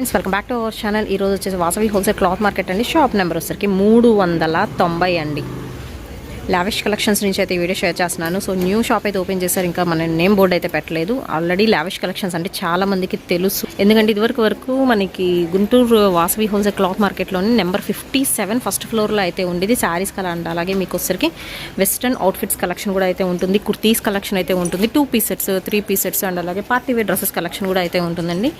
Friends welcome back to our channel ఈ రోజు వచ్చేసి వాసవి హోల్సేల్ క్లాత్ మార్కెట్ అండి. షాప్ నెంబర్ వచ్చరికి మూడు వందల తొంభై అండి. లావిష్ కలెక్షన్స్ నుంచి అయితే వీడియో షేర్ చేస్తున్నాను. సో న్యూ షాప్ అయితే ఓపెన్ చేశారు. ఇంకా మన నేమ్ బోర్డు అయితే పెట్టలేదు. ఆల్రెడీ లావిష్ కలెక్షన్స్ అంటే చాలా మందికి తెలుసు. ఎందుకంటే ఇదివరకు వరకు మనకి గుంటూరు వాసవి హోల్సేల్ క్లాత్ మార్కెట్లోని నెంబర్ ఫిఫ్టీ సెవెన్ ఫస్ట్ ఫ్లోర్లో అయితే ఉండేది. శారీస్ కల అండ్ అలాగే మీకు వచ్చరికి వెస్ట్రన్ అవుట్ఫిట్స్ కలెక్షన్ కూడా అయితే ఉంటుంది. కుర్తీస్ కలెక్షన్ అయితే ఉంటుంది. Two piece sets three piece sets and అలాగే పార్టీ వేర్ డ్రెస్సెస్ కలెక్షన్ కూడా అయితే ఉంటుందండి.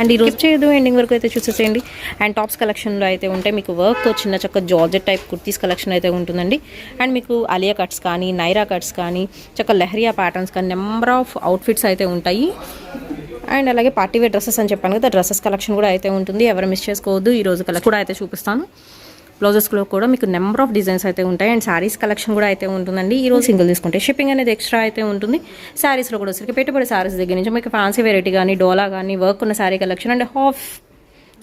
అండ్ ఈ రోజు చేయదు ఎండింగ్ వరకు అయితే చూసేసేయండి. అండ్ టాప్స్ కలెక్షన్లో అయితే ఉంటాయి మీకు వర్క్ చిన్న చక్క జార్జెట్ టైప్ కుర్తీస్ కలెక్షన్ అయితే ఉంటుందండి. అండ్ మీకు అలియా కట్స్ కానీ నైరా కట్స్ కానీ చక్క లెహరియా ప్యాటర్న్స్ కానీ నెంబర్ ఆఫ్ అవుట్ఫిట్స్ అయితే ఉంటాయి. అండ్ అలాగే పార్టీ వేర్ డ్రెస్సెస్ అని చెప్పాను కదా డ్రెస్సెస్ కలెక్షన్ కూడా అయితే ఉంటుంది. ఎవరు మిస్ చేసుకోవద్దు ఈ రోజు కలెక్షన్ కూడా అయితే చూపిస్తాను. బ్లౌజెస్లో కూడా మీకు నెంబర్ ఆఫ్ డిజైన్స్ అయితే ఉంటాయి. అండ్ శారీస్ కలెక్షన్ కూడా అయితే ఉంటుందండి. ఈ రోజు సింగిల్ తీసుకుంటే షిప్పింగ్ అనేది ఎక్స్ట్రా అయితే ఉంటుంది. శారీస్లో కూడా వచ్చరికి పెట్టుబడి శారీస్ దగ్గర నుంచి మీకు ఫ్యాన్సీ వెరైటీ కానీ డోలా కానీ వర్క్ ఉన్న sari collection and half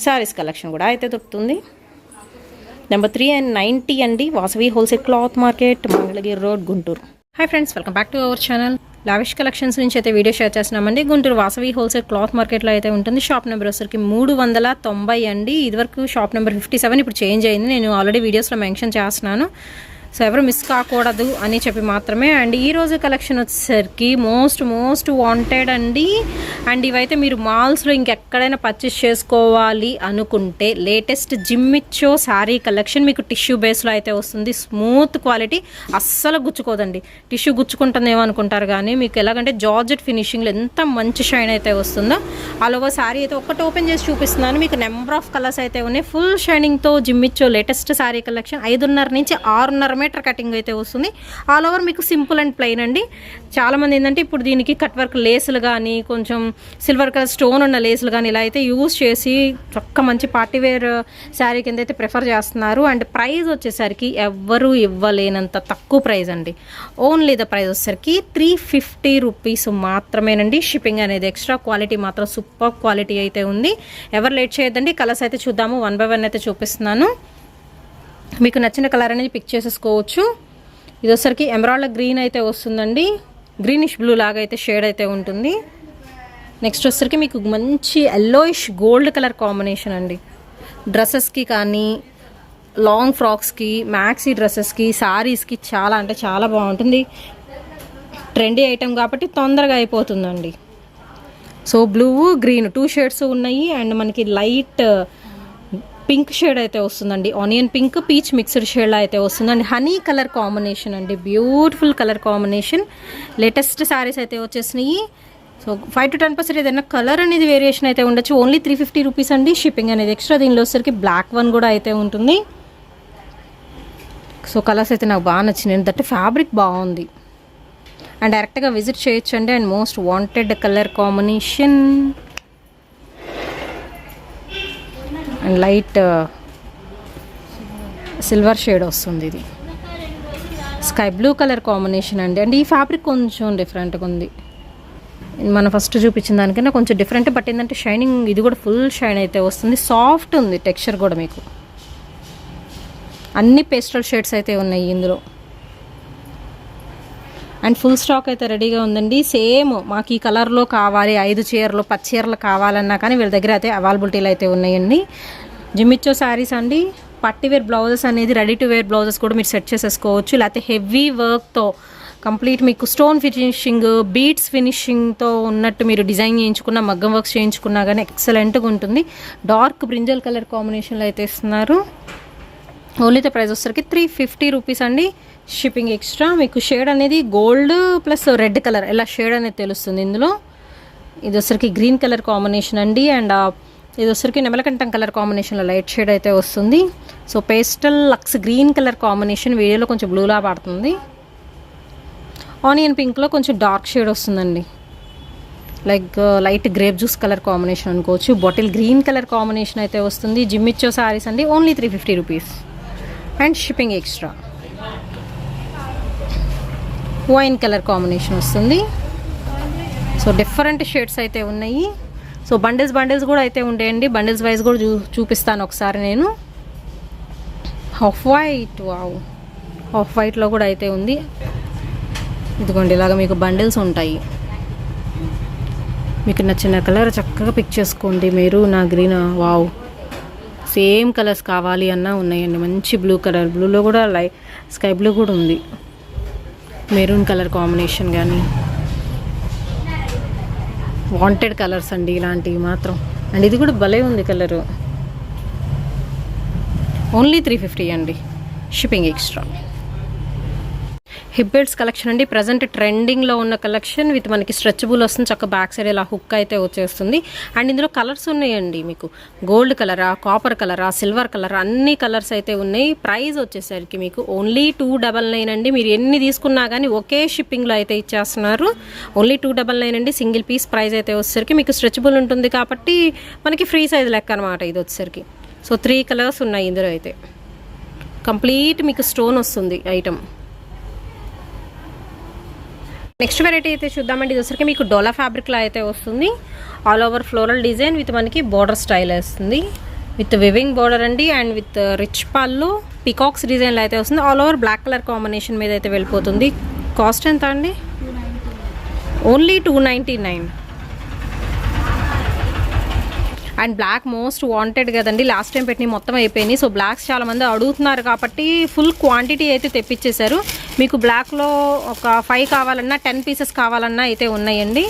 saris collection కూడా అయితే దొరుకుతుంది. నెంబర్ త్రీ అండ్ నైంటీ అండి Vasavi wholesale cloth market Mangalagiri road Guntur. Hi friends welcome back to our channel. Lavish collections నుంచి అయితే వీడియో షేర్ చేస్తున్నామండి. గుంటూరు వాసవి హోల్సేల్ క్లాత్ మార్కెట్లో అయితే ఉంటుంది. షాప్ నెంబర్ వచ్చరికి మూడు వందల తొంభై అండి. ఇదివరకు షాప్ నెంబర్ ఫిఫ్టీ సెవెన్ ఇప్పుడు చేంజ్ అయింది. నేను ఆల్రెడీ వీడియోస్లో మెన్షన్ చేస్తున్నాను. సో ఎవరు మిస్ కాకూడదు అని చెప్పి మాత్రమే. అండ్ ఈ రోజు కలెక్షన్ వచ్చేసరికి మోస్ట్ మోస్ట్ వాంటెడ్ అండి. అండ్ ఇవైతే మీరు మాల్స్లో ఇంకెక్కడైనా పర్చేస్ చేసుకోవాలి అనుకుంటే latest Jimmy Choo sari collection మీకు టిష్యూ బేస్లో అయితే వస్తుంది. స్మూత్ క్వాలిటీ అస్సలు గుచ్చుకోదండి. టిష్యూ గుచ్చుకుంటుందేమో అనుకుంటారు కానీ మీకు ఎలాగంటే జార్జెట్ ఫినిషింగ్లో ఎంత మంచి షైన్ అయితే వస్తుందో. ఆల్ ఓవర్ శారీ అయితే ఒక్కటి ఓపెన్ చేసి చూపిస్తున్నాను. మీకు నెంబర్ ఆఫ్ కలర్స్ అయితే ఉన్నాయి. ఫుల్ షైనింగ్తో జిమ్మిచ్చో లేటెస్ట్ శారీ కలెక్షన్ ఐదున్నర నుంచి ఆరున్నర మీటర్ కటింగ్ అయితే వస్తుంది. ఆల్ ఓవర్ మీకు సింపుల్ అండ్ ప్లెయిన్ అండి. చాలామంది ఏంటంటే ఇప్పుడు దీనికి కట్ వర్క్ లేసులు కానీ కొంచెం సిల్వర్ కలర్ స్టోన్ ఉన్న లేసులు కానీ ఇలా అయితే యూస్ చేసి చక్క మంచి పార్టీ వేర్ శారీ కింద అయితే ప్రిఫర్ చేస్తున్నారు. అండ్ ప్రైస్ వచ్చేసరికి ఎవ్వరూ ఇవ్వలేనంత తక్కువ ప్రైస్ అండి. ఓన్లీ ద ప్రైస్ వచ్చేసరికి త్రీ ఫిఫ్టీ రూపీస్ మాత్రమేనండి. షిప్పింగ్ అనేది ఎక్స్ట్రా క్వాలిటీ మాత్రం సూపర్ క్వాలిటీ అయితే ఉంది. ఎవరు లేట్ చేయొద్దండి. కలర్స్ అయితే చూద్దాము. వన్ బై వన్ అయితే చూపిస్తున్నాను. మీకు నచ్చిన కలర్ అనేది పిక్ చేసేసుకోవచ్చు. ఇది వచ్చరికి ఎమరాల్డ్ గ్రీన్ అయితే వస్తుందండి. గ్రీనిష్ బ్లూ లాగా అయితే షేడ్ అయితే ఉంటుంది. నెక్స్ట్ వచ్చరికి మీకు మంచి ఎల్లోయిష్ గోల్డ్ కలర్ కాంబినేషన్ అండి. డ్రెస్సెస్కి కానీ లాంగ్ ఫ్రాక్స్కి మ్యాక్సీ డ్రెస్సెస్కి శారీస్కి చాలా అంటే చాలా బాగుంటుంది. ట్రెండీ ఐటెం కాబట్టి తొందరగా అయిపోతుందండి. So blue green two shades ఉన్నాయి. అండ్ మనకి లైట్ పింక్ షేడ్ అయితే వస్తుందండి. Onion pink peach mixed shade అయితే వస్తుందండి. హనీ కలర్ కాంబినేషన్ అండి. Beautiful colour combination. Latest saris అయితే వచ్చేసినాయి. So five to ten percent ఏదైనా కలర్ అనేది వేరియేషన్ అయితే ఉండొచ్చు. ఓన్లీ త్రీ ఫిఫ్టీ రూపీస్ అండి. షిప్పింగ్ అనేది ఎక్స్ట్రా దీనిలో వచ్చేసరికి బ్లాక్ వన్ కూడా అయితే ఉంటుంది. సో కలర్స్ అయితే నాకు బాగా నచ్చినాయి. దట్ ఫ్యాబ్రిక్ బాగుంది. అండ్ డైరెక్ట్గా విజిట్ చేయొచ్చు అండి and most wanted colour combination and light silver shade వస్తుంది ఇది. స్కై బ్లూ కలర్ కాంబినేషన్ అండి. అండ్ ఈ ఫ్యాబ్రిక్ కొంచెం డిఫరెంట్గా ఉంది. మనం ఫస్ట్ చూపించిన దానికన్నా కొంచెం డిఫరెంట్ బట్ ఏంటంటే షైనింగ్ ఇది కూడా ఫుల్ షైన్ అయితే వస్తుంది. సాఫ్ట్ ఉంది టెక్స్చర్ కూడా మీకు. అన్ని పేస్టల్ షేడ్స్ అయితే ఉన్నాయి ఇందులో. అండ్ ఫుల్ స్టాక్ అయితే రెడీగా ఉందండి. సేమ్ మాకు ఈ కలర్లో కావాలి ఐదు చీరలు పచ్చి చీరలు కావాలన్నా కానీ వీళ్ళ దగ్గర అయితే అవైలబిలిటీలు అయితే ఉన్నాయండి. జిమ్మిచ్చో శారీస్ అండి. పట్టివేర్ బ్లౌజెస్ అనేది రెడీ టు వేర్ బ్లౌజెస్ కూడా మీరు సెట్ చేసేసుకోవచ్చు. లేకపోతే హెవీ వర్క్తో కంప్లీట్ మీకు స్టోన్ ఫినిషింగ్ బీట్స్ ఫినిషింగ్తో ఉన్నట్టు మీరు డిజైన్ చేయించుకున్న మగ్గం వర్క్స్ చేయించుకున్నా కానీ ఎక్సలెంట్గా ఉంటుంది. డార్క్ బ్రింజల్ కలర్ కాంబినేషన్లో అయితే ఇస్తున్నారు. ఓన్లీ ద ప్రైస్ వచ్చరికి త్రీ ఫిఫ్టీ రూపీస్ అండి. షిప్పింగ్ ఎక్స్ట్రా మీకు షేడ్ అనేది గోల్డ్ ప్లస్ రెడ్ కలర్ ఇలా షేడ్ అనేది తెలుస్తుంది ఇందులో? ఇది వచ్చరికి గ్రీన్ కలర్ కాంబినేషన్ అండి. అండ్ uh, ఇది వచ్చరికి నెమలకంఠం కలర్ కాంబినేషన్లో లైట్ షేడ్ అయితే వస్తుంది. So pastel lux green colour combination వీడియోలో కొంచెం బ్లూలా పడుతుంది. ఆనియన్ పింక్లో కొంచెం డార్క్ షేడ్ వస్తుందండి. Like light grape juice colour combination అనుకోవచ్చు. బాటిల్ గ్రీన్ కలర్ కాంబినేషన్ అయితే వస్తుంది. జిమ్మిచ్చో శారీస్ అండి. Only three fifty rupees and shipping extra. Wine colour combination వస్తుంది. సో డిఫరెంట్ షేడ్స్ అయితే ఉన్నాయి. సో బండిల్స్ బండిల్స్ కూడా అయితే ఉండేయండి బండిల్స్ వైజ్ కూడా చూ చూపిస్తాను ఒకసారి నేను. Half white wow. హాఫ్ వైట్లో కూడా అయితే ఉంది. ఇదిగోండి ఇలాగ మీకు బండిల్స్ ఉంటాయి. మీకు నచ్చిన కలర్ చక్కగా పిక్ చేసుకోండి మీరు. నా గ్రీన్ వావ్. సేమ్ కలర్స్ కావాలి అన్నా ఉన్నాయండి. మంచి బ్లూ కలర్. బ్లూలో కూడా లై స్కై బ్లూ కూడా ఉంది. మెరూన్ కలర్ కాంబినేషన్ కానీ వాంటెడ్ కలర్స్ అండి ఇలాంటివి మాత్రం. అండ్ ఇది కూడా భలే ఉంది కలరు. ఓన్లీ త్రీ ఫిఫ్టీ అండి. షిప్పింగ్ ఎక్స్ట్రా హిబ్బెడ్స్ కలెక్షన్ అండి. ప్రజెంట్ ట్రెండింగ్లో ఉన్న కలెక్షన్ విత్ మనకి స్ట్రెచబుల్ వస్తుంది. చక్క బ్యాక్ సైడ్ ఇలా హుక్ అయితే వచ్చేస్తుంది. అండ్ ఇందులో కలర్స్ ఉన్నాయండి మీకు. గోల్డ్ కలరా కాపర్ కలరా సిల్వర్ కలర్ అన్ని కలర్స్ అయితే ఉన్నాయి. ప్రైస్ వచ్చేసరికి మీకు ఓన్లీ టూ డబల్ నైన్ అండి. మీరు ఎన్ని తీసుకున్నా కానీ ఒకే షిప్పింగ్లో అయితే ఇచ్చేస్తున్నారు. ఓన్లీ టూ డబల్ నైన్ అండి. సింగిల్ పీస్ ప్రైస్ అయితే వచ్చేసరికి మీకు స్ట్రెచబుల్ ఉంటుంది కాబట్టి మనకి ఫ్రీ సైజ్ లెక్క అనమాట ఇది వచ్చేసరికి. సో త్రీ కలర్స్ ఉన్నాయి ఇందులో అయితే. కంప్లీట్ మీకు స్టోన్ వస్తుంది ఐటమ్. నెక్స్ట్ వెరైటీ అయితే చూద్దామండి. ఇది వచ్చరికి మీకు డోలా ఫ్యాబ్రిక్లో అయితే వస్తుంది. All over floral design with మనకి బోర్డర్ స్టైల్ వస్తుంది. విత్ వివింగ్ బోర్డర్ అండి. అండ్ విత్ రిచ్ పళ్ళు పికాక్స్ డిజైన్లో అయితే వస్తుంది. All over black colour combination మీద అయితే వెళ్ళిపోతుంది. కాస్ట్ ఎంత అండి? Only two ninety nine and black most wanted కదండి. లాస్ట్ టైం పెట్టిన మొత్తం అయిపోయినాయి. సో బ్లాక్స్ చాలామంది అడుగుతున్నారు కాబట్టి ఫుల్ క్వాంటిటీ అయితే తెప్పించేశారు మీకు బ్లాక్లో ఒక ఫైవ్ కావాలన్నా టెన్ పీసెస్ కావాలన్నా అయితే ఉన్నాయండి.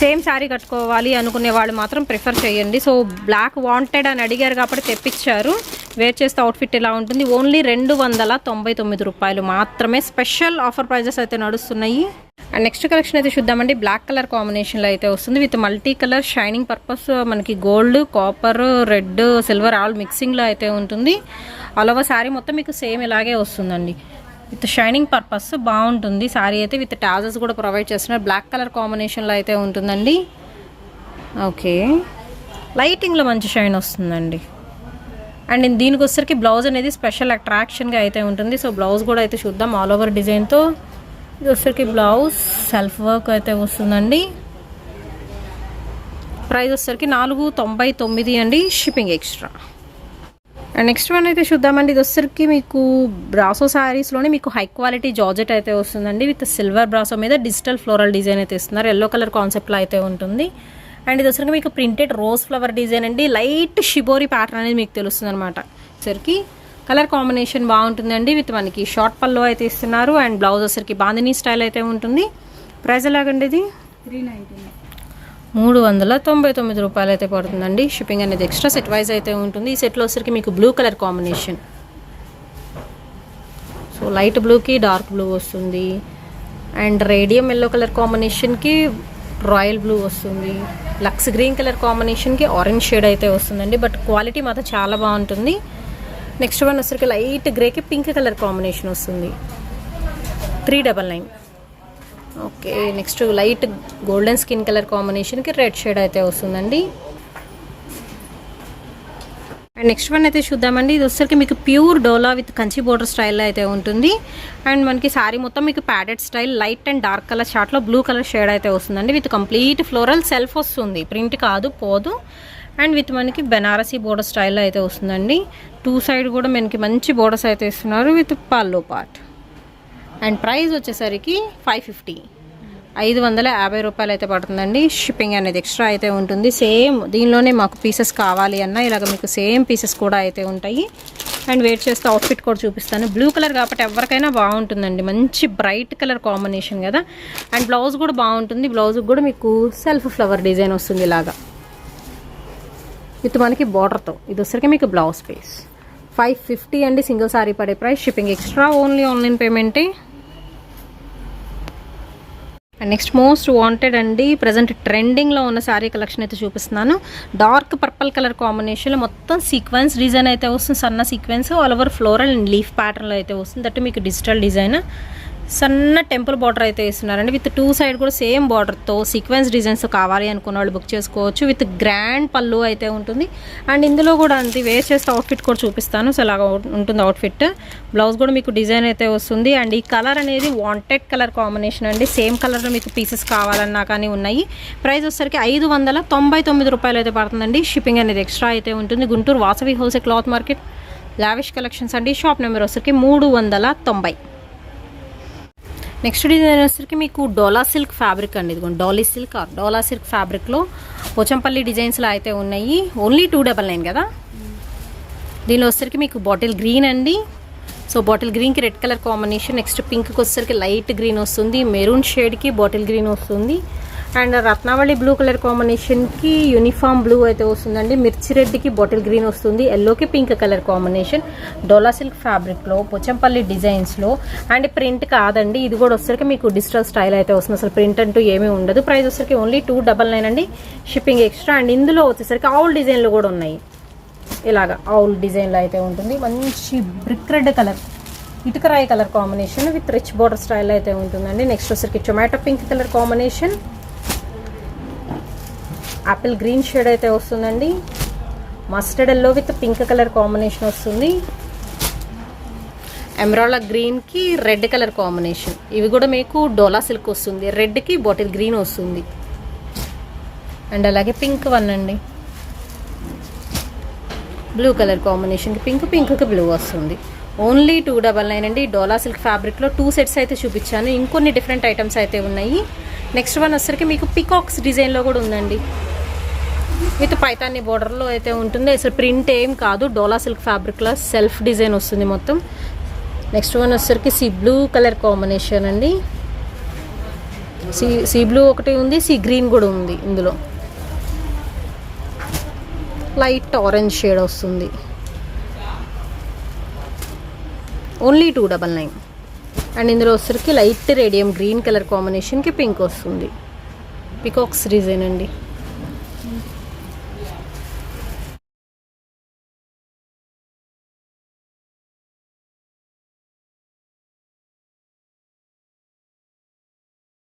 సేమ్ శారీ కట్టుకోవాలి అనుకునే వాళ్ళు మాత్రం ప్రిఫర్ చేయండి. సో బ్లాక్ వాంటెడ్ అని అడిగారు కాబట్టి తెప్పించారు వేర్ చేస్తే అవుట్ఫిట్ ఇలా ఉంటుంది? ఓన్లీ రెండు వందల తొంభై తొమ్మిది రూపాయలు మాత్రమే. స్పెషల్ ఆఫర్ ప్రైజెస్ అయితే నడుస్తున్నాయి. అండ్ నెక్స్ట్ కలెక్షన్ అయితే చూద్దామండి. బ్లాక్ కలర్ కాంబినేషన్లో అయితే వస్తుంది. With multi colour shining purpose మనకి gold copper red silver all మిక్సింగ్లో అయితే ఉంటుంది. ఆల్ ఓవర్ శారీ మొత్తం మీకు సేమ్ ఇలాగే వస్తుందండి. విత్ షైనింగ్ పర్పస్ బాగుంటుంది. శారీ అయితే విత్ టాజెస్ కూడా ప్రొవైడ్ చేస్తున్నారు. బ్లాక్ కలర్ కాంబినేషన్లో అయితే ఉంటుందండి. ఓకే. లైటింగ్లో మంచి షైన్ వస్తుందండి. అండ్ దీనికి వచ్చేసరికి బ్లౌజ్ అనేది స్పెషల్ అట్రాక్షన్గా అయితే ఉంటుంది. సో బ్లౌజ్ కూడా అయితే చూద్దాం. ఆల్ ఓవర్ డిజైన్తో. ఇది వచ్చేసరికి బ్లౌజ్ సెల్ఫ్ వర్క్ అయితే వస్తుందండి. ప్రైస్ వచ్చేసరికి నాలుగు తొంభై తొమ్మిది అండి shipping extra and next one అయితే చూద్దామండి. ఇది వచ్చేసరికి మీకు బ్రాసో శారీస్లోనే మీకు హై క్వాలిటీ జార్జెట్ అయితే వస్తుందండి. విత్ సిల్వర్ బ్రాసో మీద డిజిటల్ ఫ్లోరల్ డిజైన్ అయితే ఇస్తున్నారు. ఎల్లో కలర్ కాన్సెప్ట్లో అయితే ఉంటుంది. అండ్ ఇది వచ్చరికి మీకు ప్రింటెడ్ రోజ్ ఫ్లవర్ డిజైన్ అండి. లైట్ షిబోరి ప్యాటర్న్ అనేది మీకు తెలుస్తుంది అనమాట సరికి కలర్ కాంబినేషన్ బాగుంటుందండి విత్ మనకి షార్ట్ పల్లో అయితే ఇస్తున్నారు అండ్ బ్లౌజ్ వచ్చరికి బాందినీ స్టైల్ అయితే ఉంటుంది. ప్రైస్ ఎలాగండి ఇది? త్రీ మూడు వందల తొంభై తొమ్మిది రూపాయలు అయితే పడుతుందండి. షిప్పింగ్ అనేది ఎక్స్ట్రా సెట్ వైజ్ అయితే ఉంటుంది. ఈ సెట్లో వచ్చరికి మీకు blue colour combination so light బ్లూకి డార్క్ బ్లూ వస్తుంది. అండ్ రేడియం ఎల్లో కలర్ కాంబినేషన్కి రాయల్ బ్లూ వస్తుంది. లక్స్ గ్రీన్ కలర్ కాంబినేషన్కి ఆరెంజ్ షేడ్ అయితే వస్తుందండి. బట్ క్వాలిటీ మాత్రం చాలా బాగుంటుంది. నెక్స్ట్ వన్ వచ్చరికి లైట్ గ్రేకి పింక్ కలర్ కాంబినేషన్ వస్తుంది. Three double nine. Okay next light golden skin colour కాంబినేషన్కి రెడ్ షేడ్ అయితే వస్తుందండి. అండ్ నెక్స్ట్ వన్ అయితే చూద్దామండి. ఇది వచ్చేసరికి మీకు pure dola with Kanchi border స్టైల్లో అయితే ఉంటుంది. అండ్ మనకి శారీ మొత్తం మీకు padded style light and dark colour షార్ట్లో బ్లూ కలర్ షేడ్ అయితే వస్తుందండి. విత్ కంప్లీట్ ఫ్లోరల్ సెల్ఫ్ వస్తుంది. ప్రింట్ కాదు పోదు. అండ్ విత్ మనకి బెనారసీ బోర్డర్ స్టైల్లో అయితే వస్తుందండి. టూ సైడ్ కూడా మనకి మంచి బోర్డర్స్ అయితే ఇస్తున్నారు with pallu part. And price వచ్చేసరికి ఫైవ్ ఫిఫ్టీ. ఐదు వందల యాభై రూపాయలు అయితే పడుతుందండి. షిప్పింగ్ అనేది ఎక్స్ట్రా అయితే ఉంటుంది. సేమ్ దీనిలోనే మాకు పీసెస్ కావాలి అన్న ఇలాగ మీకు సేమ్ పీసెస్ కూడా అయితే ఉంటాయి. అండ్ వెయిట్ చేస్తే అవుట్ఫిట్ కూడా చూపిస్తాను. బ్లూ కలర్ కాబట్టి ఎవరికైనా బాగుంటుందండి. మంచి బ్రైట్ కలర్ కాంబినేషన్ కదా. అండ్ బ్లౌజ్ కూడా బాగుంటుంది. బ్లౌజ్కి కూడా మీకు సెల్ఫ్ ఫ్లవర్ డిజైన్ వస్తుంది ఇలాగా. విత్ మనకి బార్డర్తో ఇది వచ్చరికి మీకు బ్లౌజ్ పీస్ ఫైవ్ ఫిఫ్టీ అండి సింగిల్ సారీ పడే price shipping extra only online పేమెంటే and next most wanted అండి ప్రజెంట్ ట్రెండింగ్లో ఉన్న శారీ కలెక్షన్ అయితే చూపిస్తున్నాను. డార్క్ పర్పల్ కలర్ కాంబినేషన్లో మొత్తం సీక్వెన్స్ డిజైన్ అయితే వస్తుంది. సన్న sequence all over floral and leaf ప్యాటర్న్లో అయితే వస్తుంది. దట్ మీకు డిజిటల్ డిజైన్ సన్న టెంపుల్ బార్డర్ అయితే ఇస్తున్నారండి విత్ టూ సైడ్ కూడా సేమ్ బార్డర్తో సీక్వెన్స్ డిజైన్స్ కావాలి అనుకున్న వాళ్ళు బుక్ చేసుకోవచ్చు. విత్ గ్రాండ్ పళ్ళు అయితే ఉంటుంది. అండ్ ఇందులో కూడా అంతే వేర్ చేస్తే అవుట్ఫిట్ కూడా చూపిస్తాను. సో అలాగా ఉంటుంది అవుట్ఫిట్ బ్లౌజ్ కూడా మీకు డిజైన్ అయితే వస్తుంది. అండ్ ఈ కలర్ అనేది వాంటెడ్ కలర్ కాంబినేషన్ అండి. సేమ్ కలర్లో మీకు పీసెస్ కావాలన్నా కానీ ఉన్నాయి. ప్రైస్ వచ్చేసరికి ఐదు వందల తొంభై తొమ్మిది రూపాయలు అయితే పడుతుందండి. షిప్పింగ్ అనేది ఎక్స్ట్రా అయితే ఉంటుంది. Guntur Vasavi wholesale cloth market. Lavish collections అండి. షాప్ నెంబర్ వచ్చరికి మూడు వందల తొంభై. నెక్స్ట్ డిజైన్ వచ్చేసరికి మీకు డోలా సిల్క్ ఫ్యాబ్రిక్ అండి. ఇదిగోండి Doli silk or Dola silk ఫ్యాబ్రిక్లో పోచంపల్లి డిజైన్స్లో అయితే ఉన్నాయి. ఓన్లీ టూ డబల్ నైన్ కదా? దీనిలో వచ్చేసరికి మీకు బాటిల్ గ్రీన్ అండి. సో బాటిల్ గ్రీన్కి రెడ్ కలర్ కాంబినేషన్ నెక్స్ట్ పింక్కి వచ్చేసరికి లైట్ గ్రీన్ వస్తుంది. మెరూన్ షేడ్కి బాటిల్ గ్రీన్ వస్తుంది. అండ్ రత్నావళి బ్లూ కలర్ కాంబినేషన్కి యూనిఫామ్ బ్లూ అయితే వస్తుందండి. మిర్చి రెడ్కి బాటిల్ గ్రీన్ వస్తుంది. ఎల్లోకి pink colour combination dola silk ఫ్యాబ్రిక్లో పోచంపల్లి డిజైన్స్లో అండ్ ప్రింట్ కాదండి ఇది కూడా వచ్చేసరికి మీకు డిజిటల్ స్టైల్ అయితే వస్తుంది. అసలు ప్రింట్ అంటూ ఏమీ ఉండదు. ప్రైస్ వచ్చేసరికి ఓన్లీ టూ డబల్ నైన్ అండి. షిప్పింగ్ ఎక్స్ట్రా అండ్ ఇందులో వచ్చేసరికి ఆవుల్ డిజైన్లు కూడా ఉన్నాయి. ఇలాగా ఆవుల్ డిజైన్లో అయితే ఉంటుంది. మంచి brick red colour ఇటుకరాయి colour combination with rich border style అయితే ఉంటుందండి. నెక్స్ట్ వచ్చరికి tomato pink colour combination apple green shade అయితే వస్తుందండి. Mustard yellow with pink colour combination వస్తుంది. ఎమరాల్డ్ గ్రీన్కి రెడ్ కలర్ కాంబినేషన్ ఇవి కూడా మీకు డోలా సిల్క్ వస్తుంది. రెడ్కి బాటిల్ గ్రీన్ వస్తుంది. అండ్ అలాగే పింక్ వన్ అండి. బ్లూ కలర్ కాంబినేషన్కి పింక్ పింక్కి బ్లూ వస్తుంది. ఓన్లీ టూ డబల్ నైన్ అండి. డోలా సిల్క్ ఫ్యాబ్రిక్లో టూ సెట్స్ అయితే చూపించాను. ఇంకొన్ని డిఫరెంట్ ఐటమ్స్ అయితే ఉన్నాయి. నెక్స్ట్ వన్ వచ్చరికి మీకు పికాక్స్ డిజైన్లో కూడా ఉందండి. విత్ పైతాన్ని బోర్డర్లో అయితే ఉంటుంది. అసలు ప్రింట్ ఏం కాదు. డోలా సిల్క్ ఫ్యాబ్రిక్లో సెల్ఫ్ డిజైన్ వస్తుంది మొత్తం. నెక్స్ట్ వన్ వచ్చేసరికి సీ బ్లూ కలర్ కాంబినేషన్ అండి. సీ సీ బ్లూ ఒకటి ఉంది సీ గ్రీన్ కూడా ఉంది ఇందులో. లైట్ ఆరెంజ్ షేడ్ వస్తుంది. Only two double nine and ఇందులో వచ్చరికి లైట్ రేడియం గ్రీన్ కలర్ కాంబినేషన్కి పింక్ వస్తుంది. పికాక్స్ డిజైన్ అండి.